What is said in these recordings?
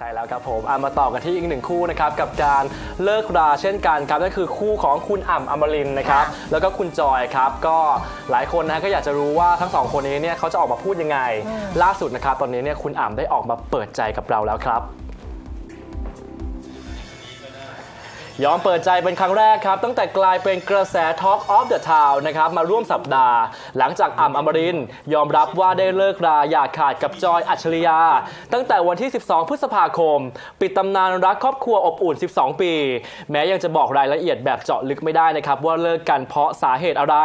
ใช่แล้วครับผมอะมาต่อกันที่อีกหนึ่งคู่นะครับกับการเลิกราเช่นกันครับนั่นคือคู่ของคุณอ่ำอมรินทร์นะครับค่ะแล้วก็คุณจอยครับก็หลายคนนะฮะก็อยากจะรู้ว่าทั้งสองคนนี้เนี่ยเขาจะออกมาพูดยังไง ล่าสุดนะครับตอนนี้เนี่ยคุณอ่ำได้ออกมาเปิดใจกับเราแล้วครับ ยอมเปิดใจเป็นครั้งแรกครับ ตั้งแต่กลายเป็นกระแส Talk of the Town นะครับมาร่วมสัปดาห์ หลังจากอ่ำอมรินยอมรับว่าได้เลิกราอย่าขาดกับจอยอัจฉริยา ตั้งแต่วันที่ 12 พฤษภาคม ปิดตำนานรักครอบครัวอบอุ่น 12 ปี แม้ยังจะบอกรายละเอียดแบบเจาะลึกไม่ได้นะครับว่าเลิกกันเพราะสาเหตุอะไร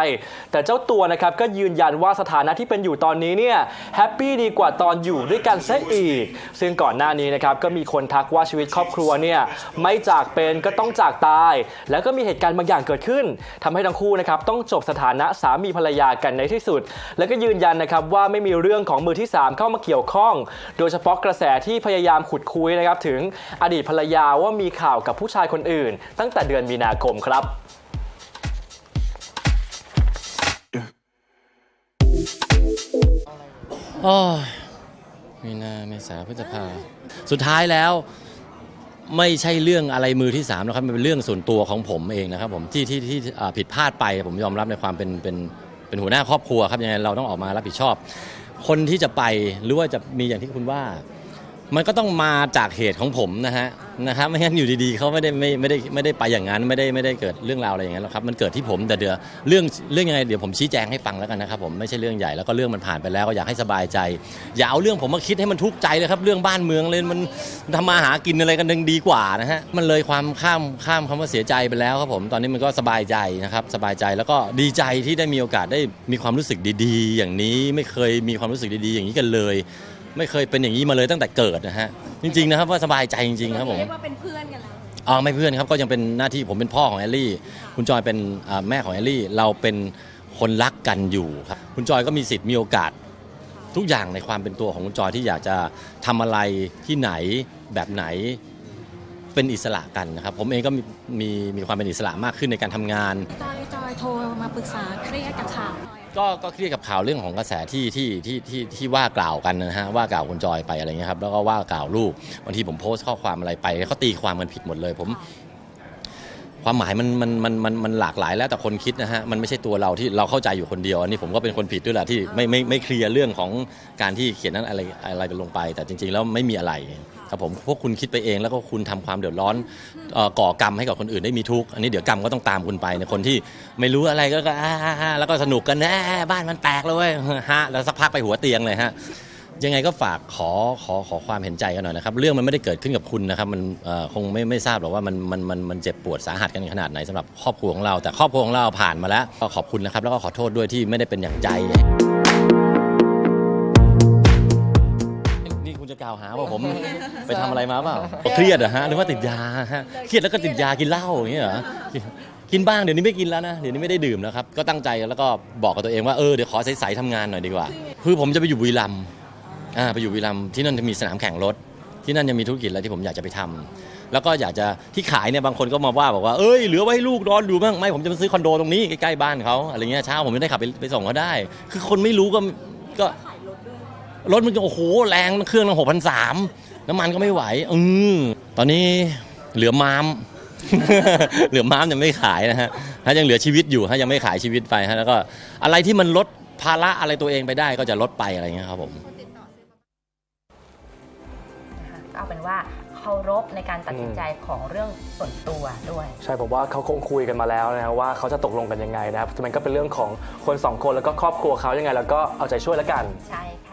แต่เจ้าตัวนะครับก็ยืนยันว่าสถานะที่เป็นอยู่ตอนนี้เนี่ยแฮปปี้ดีกว่าตอนอยู่ด้วยกันซะอีก ซึ่งก่อนหน้านี้นะครับก็มีคนทักว่าชีวิตครอบครัวเนี่ยไม่จากเป็นก็ต้องจากตาย แล้วก็มีเหตุการณ์บางอย่างเกิดขึ้นทำให้ทั้งคู่นะครับต้องจบสถานะสามีภรรยากันในที่สุด แล้วก็ยืนยันนะครับว่าไม่มีเรื่องของมือที่ 3 เข้ามาเกี่ยวข้อง โดยเฉพาะกระแสที่พยายามขุดคุยนะครับถึงอดีตภรรยาว่ามีข่าวกับผู้ชายคนอื่น ตั้งแต่เดือนมีนาคมครับโอ้ยมีนาเมษาพฤษภา สุดท้ายแล้ว ไม่ใช่เรื่องอะไรมือที่3นะครับมันเป็นเรื่องส่วนตัวของผมเองนะครับผมที่ที่ที่ผิดพลาดไปผมยอมรับในความเป็นเป็นเป็นหัวหน้าครอบครัวครับยังไงเราต้องออกมารับผิดชอบ คนที่จะไปหรือว่าจะมีอย่างที่คุณว่า มันก็ต้องมาจากเหตุของผมนะฮะ นะครับไม่งั้นอยู่ดีๆเขาไม่ได้ไม่ไม่ได้ไม่ได้ไปอย่างนั้นไม่ได้ไม่ได้เกิดเรื่องราวอะไรอย่างนั้นหรอกครับมันเกิดที่ผมแต่เดี๋ยวเรื่องเรื่องยังไงเดี๋ยวผมชี้แจงให้ฟังแล้วกันนะครับผมไม่ใช่เรื่องใหญ่แล้วก็เรื่องมันผ่านไปแล้วก็อยากให้สบายใจ อย่าเอาเรื่องผมมาคิดให้มันทุกข์ใจเลยครับเรื่องบ้านเมืองเลยมันทำมาหากินอะไรกันยังดีกว่านะฮะมันเลยความข้ามข้ามคำว่าเสียใจไปแล้วครับผมตอนนี้มันก็สบายใจนะครับสบายใจแล้วก็ดีใจที่ได้มีโอกาสได้มีความรู้สึกดี ๆ อย่างนี้ไม่เคยมีความรู้สึกดีๆ อย่างนี้กันเลย ไม่เคยเป็นอย่างนี้มาเลยตั้งแต่เกิดนะฮะจริงๆนะครับว่าสบายใจจริงๆครับผมเรียกว่าเป็นเพื่อนกันแล้วอ๋อไม่เพื่อนครับก็ยังเป็นหน้าที่ผมเป็นพ่อของแอลลี่ คุณจอยเป็นอ่าแม่ของแอลลี่ เราเป็นคนรักกันอยู่ครับคุณจอยก็มีสิทธิ์มีโอกาสทุกอย่างในความเป็นตัวของคุณจอยที่อยากจะทำอะไรที่ไหนแบบไหนเป็นอิสระกันนะครับ ผมเองก็มีมีมีความเป็นอิสระมากขึ้นในการทำงานจอยจ อยโทรมาปรึกษาเครียดกับข่าวก็ก็เครียดกับข่าวเรื่องของกระแสที่ที่ที่ที่ที่ว่ากล่าวกันนะฮะว่ากล่าวคุณจอยไปอะไรเงี้ยครับแล้วก็ว่ากล่าวลูกบางทีผมโพสต์ข้อความอะไรไปเขาตีความกันผิดหมดเลยผมความหมายมันมันมันมันมันหลากหลายแล้วแต่คนคิดนะฮะมันไม่ใช่ตัวเราที่เราเข้าใจอยู่คนเดียวอันนี้ผมก็เป็นคนผิดด้วยแหละที่ไม่ไม่ไม่เคลียร์เรื่องของการที่เขียนนั้นอะไรอะไรกันลงไป แต่จริง ๆ แล้วไม่มีอะไร ครับผมพวกคุณคิดไปเองแล้วก็คุณทำความเดือดร้อนก่อกรรมให้กับคนอื่นได้มีทุกข์อันนี้เดี๋ยวกรรมก็ต้องตามคุณไปในคนที่ไม่รู้อะไรก็แล้วก็สนุกกันแน่บ้านมันแตกเลยฮะแล้วสักพักไปหัวเตียงเลยฮะยังไงก็ฝากขอขอขอความเห็นใจกันหน่อยนะครับเรื่องมันไม่ได้เกิดขึ้นกับคุณนะครับมันคงไม่ไม่ทราบหรอกว่ามันมันมันมันเจ็บปวดสาหัสกันขนาดไหนสำหรับครอบครัวของเรา แต่ครอบครัวของเราผ่านมาแล้วก็ขอบคุณนะครับแล้วก็ขอโทษด้วยที่ไม่ได้เป็นอย่างใจ จะกล่าวหาว่าผม ไปทำอะไรมาเปล่าเครียดเหรอฮะหรือว่าติดยาฮะเครียดแล้วก็ติดยากินเหล้าอย่างเงี้ยเหรอกินบ้างเดี๋ยวนี้ไม่กินแล้วนะเดี๋ยวนี้ไม่ได้ดื่มแล้วครับก็ตั้งใจแล้วก็บอกกับตัวเองว่าเออเดี๋ยวขอใสๆทำงานหน่อยดีกว่าคือผมจะไปอยู่บุรีรัมย์อ่าไปอยู่บุรีรัมย์ที่นั่นจะมีสนามแข่งรถ ที่นั่นจะมีธุรกิจอะไรที่ผมอยากจะไปทำแล้วก็อยากจะที่ขายเนี่ยบางคนก็มาว่าบอกว่าเอ้ยเหลือไว้ให้ลูกนอนอยู่บ้างไม่ผมจะมาซื้อคอนโดตรงนี้ใกล้ๆบ้านเขาอะไรเงี้ยเช้าผมจะได้ขับไปไปส่งเขาได้ คือคนไม่รู้ก็ก็ รถมันจะโอ้โหแรงเครื่องตั้งหกพันสามน้ำมันก็ไม่ไหวอืมตอนนี้เหลือม้าม เหลือม้ามยังไม่ขายนะฮะถ้ายังเหลือชีวิตอยู่ถ้ายังไม่ขายชีวิตไปฮะแล้วก็อะไรที่มันลดภาระอะไรตัวเองไปได้ก็จะลดไปอะไรเงี้ยครับผมนะคะก็เอาเป็นว่าเคารพในการตัดสินใจของเรื่องส่วนตัวด้วย ใช่ผมว่าเขาคงคุยกันมาแล้วนะครับว่าเขาจะตกลงกันยังไงนะครับมันก็เป็นเรื่องของคนสองคนแล้วก็ครอบครัวเขายังไง แล้วก็เอาใจช่วยแล้วกัน ใช่ค่ะ